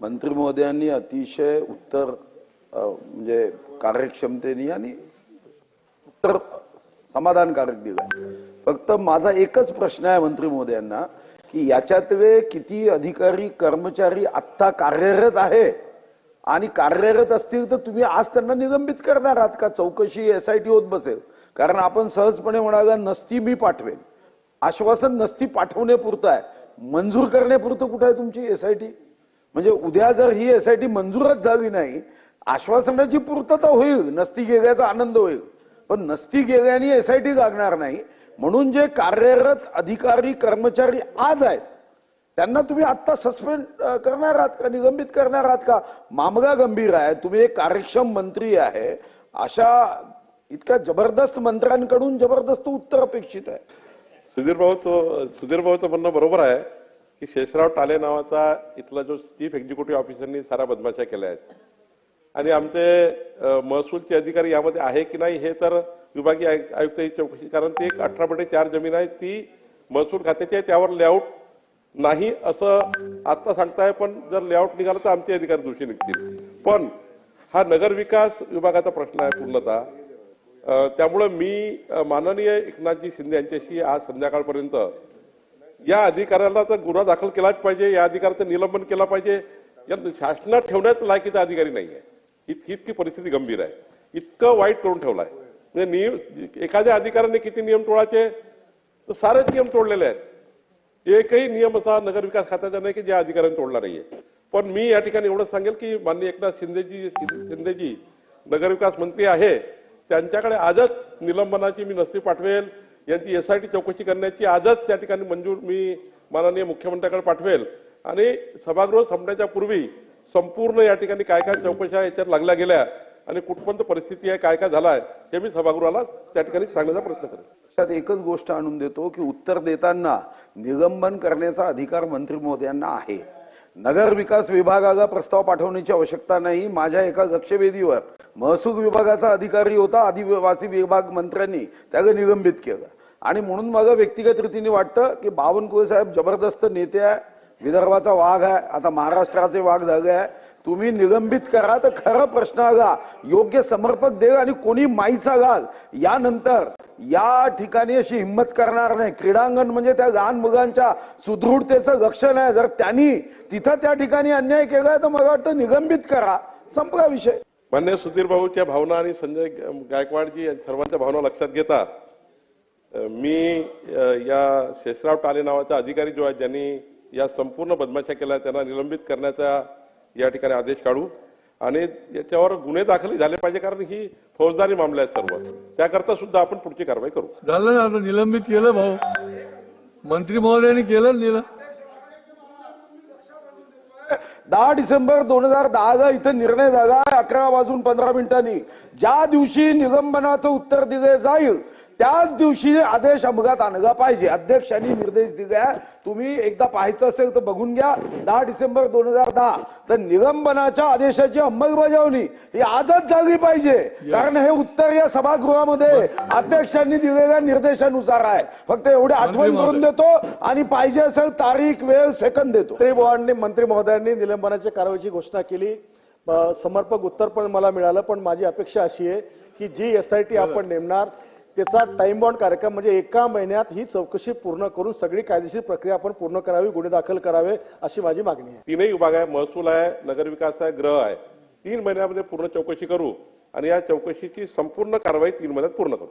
मंत्री महोदयांनी अतिशय उत्तर म्हणजे कार्यक्षमतेने आणि उत्तर समाधानकारक दिलं. फक्त माझा एकच प्रश्न आहे मंत्री महोदयांना की याच्यातले किती अधिकारी कर्मचारी आत्ता कार्यरत आहे? आणि कार्यरत असतील तर तुम्ही आज त्यांना निलंबित करणार आहात का? चौकशी एस आय टी होत बसेल. कारण आपण सहजपणे म्हणाला नसती मी पाठवेन. आश्वासन नसती पाठवण्यापुरतं आहे. मंजूर करण्यापुरतं कुठं आहे तुमची एस आय टी म्हणजे उद्या जर ही एस आय टी मंजूरच झाली नाही आश्वासनाची पूर्तता होईल नसती गेल्याचा आनंद होईल. पण नसती गेल्याने एस आय टी लागणार नाही. म्हणून जे कार्यरत अधिकारी कर्मचारी आज आहेत त्यांना तुम्ही आत्ता सस्पेंड करणार आहात का? निलंबित करणार आहात का? मामला गंभीर आहे तुम्ही एक कार्यक्षम मंत्री आहे. अशा इतक्या जबरदस्त मंत्र्यांकडून जबरदस्त उत्तर अपेक्षित आहे. सुधीर भाऊ तो सुधीर भाऊचं म्हणणं बरोबर आहे. की शेषराव टाले नावाचा इथला जो चीफ एक्झिक्युटिव्ह ऑफिसरनी सारा बदमाशा केल्या आहेत. आणि आमचे महसूलचे अधिकारी यामध्ये आहे की नाही हे तर विभागीय आयु- आयुक्ताची चौकशी कारण ती एक अठरा बटे चार जमीन आहे ती महसूल खात्याची आहे त्यावर लेआउट नाही असं आता सांगताय पण जर लेआउट निघालं तर आमचे अधिकारी दोषी निघतील. पण हा नगर विकास विभागाचा प्रश्न आहे पूर्णतः. त्यामुळं मी माननीय एकनाथजी शिंदे यांच्याशी आज संध्याकाळपर्यंत या अधिकाऱ्याला तर गुन्हा दाखल केलाच पाहिजे या अधिकाऱ्याचं निलंबन केला पाहिजे या शासनात ठेवण्यात लायकीचा अधिकारी नाही आहे इतकी इतकी परिस्थिती गंभीर आहे. इतकं वाईट करून ठेवलं आहे म्हणजे नियम एखाद्या अधिकाऱ्याने किती नियम तोडायचे? तर सारेच नियम तोडलेले आहेत. एकही नियम असा नगरविकास खात्याचा नाही की ज्या अधिकाऱ्याने तोडला नाहीये. पण मी या ठिकाणी एवढं सांगेल की माननीय एकनाथ शिंदेजी शिंदेजी नगरविकास मंत्री आहे. त्यांच्याकडे आजच निलंबनाची मी नस्ती पाठवेल. यांची एस आय टी चौकशी करण्याची आजच त्या ठिकाणी मंजूर मी माननीय मुख्यमंत्र्याकडे पाठवेल. आणि सभागृह संपण्याच्या पूर्वी संपूर्ण या ठिकाणी काय काय चौकशा याच्यात लागल्या गेल्या आणि कुठपर्यंत परिस्थिती आहे काय काय झाला आहे हे मी सभागृहाला त्या ठिकाणी सांगण्याचा प्रयत्न करेन. त्यात एकच गोष्ट आणून देतो की उत्तर देताना निलंबन करण्याचा अधिकार मंत्री महोदयांना आहे. नगर विकास विभागाला प्रस्ताव पाठवण्याची आवश्यकता नाही. माझ्या एका लक्षवेधीवर महसूल विभागाचा अधिकारी होता. आदिवासी विभाग मंत्र्यांनी त्याला निलंबित केलं. आणि म्हणून मला व्यक्तिगत रीतीने वाटतं की बावनकुळे साहेब जबरदस्त नेते आहे विदर्भाचा वाघ आहे आता महाराष्ट्राचे वाघ झाले आहे. तुम्ही निलंबित करा तर खरं प्रश्नाला योग्य समर्पक दे आणि कोणी माईचा घाल यानंतर या ठिकाणी अशी हिंमत करणार नाही. क्रीडांगण म्हणजे त्या लहान मुलांच्या सुदृढतेचं लक्षण आहे. जर त्यांनी तिथं त्या ठिकाणी अन्याय केला तर मला वाटतं निलंबित करा. संपला विषय. मान्य सुधीर भाऊच्या भावना आणि संजय गायकवाडजी सर्वांच्या भावना लक्षात घेता मी या शेषराव टाले नावाचा अधिकारी जो आहे ज्यांनी या संपूर्ण बदमाशा केल्या त्यांना निलंबित करण्याचा या ठिकाणी आदेश काढू. आणि याच्यावर गुन्हे दाखल झाले पाहिजे कारण ही फौजदारी मामले आहेत सर्व. त्याकरता सुद्धा आपण पुढची कारवाई करू. झालं ना आता निलंबित केलं भाऊ. मंत्री महोदयांनी केलं निल. दहा डिसेंबर दोन हजार दहाला इथं निर्णय झाला. अकरा वाजून पंधरा मिनिटांनी. ज्या दिवशी निलंबनाचं उत्तर दिले जाईल त्याच दिवशी आदेश अंमलात आणला पाहिजे. अध्यक्षांनी निर्देश दिले. तुम्ही एकदा पाहायचं असेल तर बघून घ्या. दहा डिसेंबर दोन हजार दहा. तर निलंबनाच्या आदेशाची अंमलबजावणी ही आजच झाली पाहिजे. कारण हे उत्तर या सभागृहामध्ये अध्यक्षांनी दिलेल्या निर्देशानुसार आहे. फक्त एवढे आठवण करून देतो आणि पाहिजे असेल तारीख वेळ सेकंद देतो. मंत्री महोदयांनी निलंबनाच्या कारवाईची घोषणा केली. समर्पक उत्तर पण मला मिळालं पण माझी अपेक्षा अशी आहे की जी एस आय टी आपण नेमणार त्याचा टाइम बॉन्ड कार्यक्रम म्हणजे एका महिन्यात ही चौकशी पूर्ण करून सगळी कायदेशीर प्रक्रिया आपण पूर्ण करावी गुन्हे दाखल करावे अशी माझी मागणी आहे. तीनही विभाग आहे महसूल आहे नगरविकास आहे गृह आहे. तीन महिन्यामध्ये पूर्ण चौकशी करू आणि या चौकशीची संपूर्ण कारवाई तीन महिन्यात पूर्ण करू.